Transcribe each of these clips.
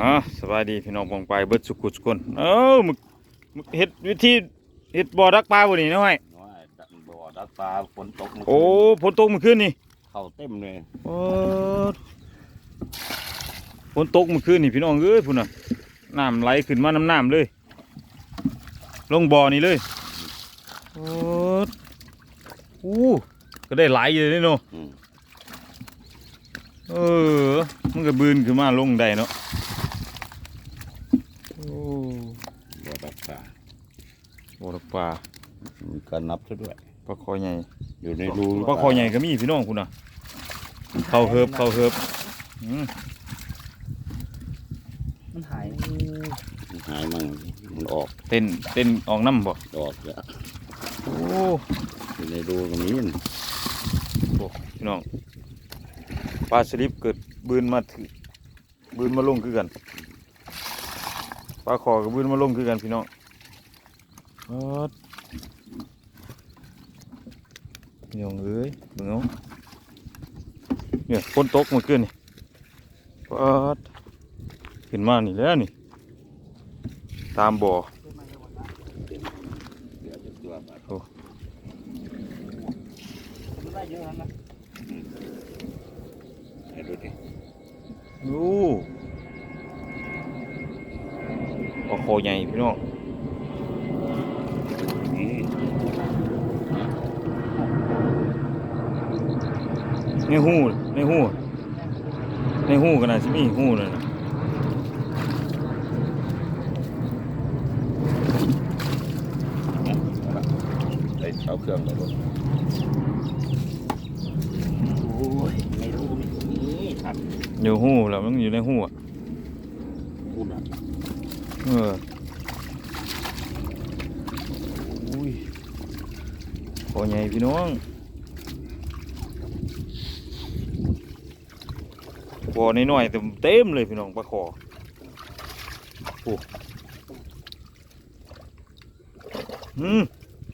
อ๋อสบายดีพี่น้องปองไปเบิดสุขุสุคนเอ้ามึกมึกเฮ็ดวิธีเฮ็ดบ่อดักปลาบ่นี่น้อยน้อยดักบ่อดักปลาฝนตกเมื่โอ้คืนฝนตกเมื่อคืนนี่เข้าเต็มเลยโอ้ฝนตกเมื่อคืนนี่พี่น้องเอ้ยพุ่นน่ะน้ำไหลขึ้นมาน้ำน้ำเลย ลงบ่อนี่เลยโอ้อู้ก็ได้หลายอยู่เลยเนาะอืมเออมันก็บืนขึ้นมาลงได้เนาะโอ้ บ่อดักปลา บ่อดัก ปลามีการนับซะด้วยปลาคอใหญ่อยู่ในรูปลาคอใหญ่ก็มีพี่น้องคุณน่ะเข้าเฮิบเข้าเฮิบอืมมันหายมันหายมั่งมันออกเต้นเต้นออกน้ำบ่ออกแล้วโอ้อยู่ในรูตรงนี้น่ะโหพี่น้องปลาสลิปเกิดบืนมาถือบืนมาลงคือกันปลาคอกับบืนมาลงคือกันพี่น้อง เอิ้ดพี่น้องเอ้ยเบิ่งเอาเนี่ยฝนตกมื่อคืนนี่ปาดขึ้นมานี่แล้วนี่ตามบ่อเดี๋ยวจะตัวปลามันได้เยอะนะให้ดูโอ้ปลาคใหญ่พี่น้อง นี่ ในหูในหูในหูกันนะสิมีหูนั่นน่ะไปเอาเครื่องไปรถโอ้ยในรูมีตรงนี้ครับอยู่หูแล้วมันอยู่ในหูอะพูดนะเอออุ้ยคอใหญ่พี่น้อง อน้อยๆแต่เต็มเลยพี่น้องปลาคอโอ้อืม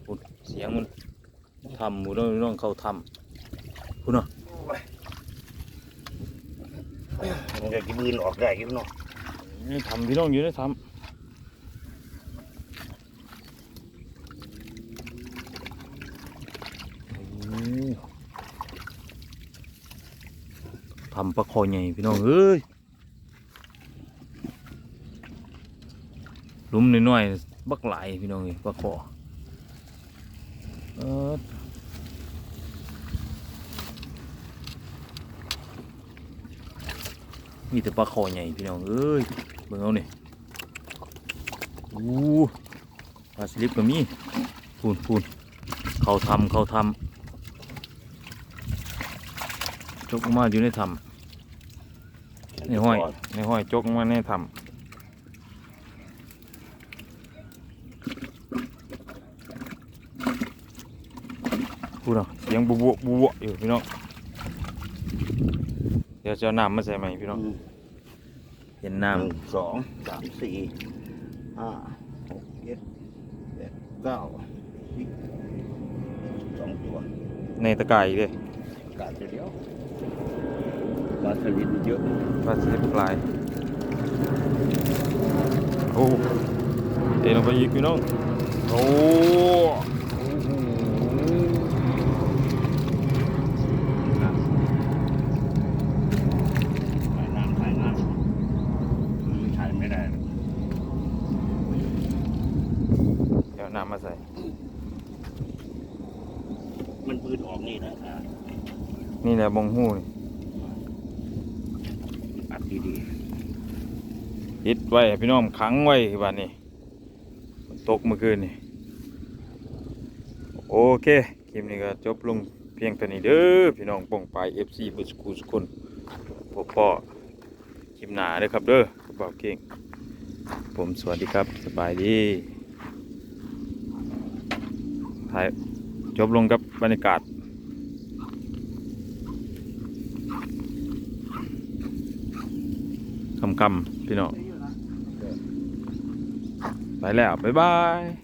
พูดเสียงมันทำหมูน้องน้องเขาทำคุณเนาะมันจะกินบืนออกได้อยุ่เนาะนี่ทำพี่น้องอยู่ได้ทำ ทำปลาคอใหญ่พี่น้องเอ้ยลุมน้อยๆบักหลายพี่น้องเอ้ยปลาคอเออมีแต่ปลาคอใหญ่พี่น้องเอ้ยเบิ่งเอาเนี่ยอู้ปลาสลิปก็มีพูนพูนเขาทำเขาทำจ กออกมาอยู่ในทำในห้อยในห้อยจกออกมาในทำพูดเอาเสียงบุบบุบอยู่พี่น้องเดี๋ยวจะเอาน้ำมาใส่ใหม่พี่น้องเห็นหนึ่งน้ำสองสามสี่ห้าหกเจ็ดแปดเก้าสิบสองตัวในตะกร้ายเลยกาดเดียว ปลาสลิดเยอะปลาสลิดปลาย โอ้เตะลงไปอีกพี่น้อง โอ้โหถ่ายน้ำถ่ายน้ำมันถ่ายไม่ได้หรอกเดี๋ยวน้ำมาใส่ มันปืนออกนี่นะอะนี่แหละบงหูนี่อั ดดีปิดไว้พี่น้องขังไว้บ้านนี้ตกเมื่อคืนนี่โอเคคลิปนี้ก็จบลงเพียงเท่านี้เด้อพี่น้องป่องไปลาย FC บุสกูสกุลพ่อพ่อคลิปหนาเด้อครับเด้อบ่าเก่ง ผมสวัสดีครับสบายดีถ่ายจบลงกับบรรยากาศ กำกำพี่น้องไปแล้ว บ๊ายบาย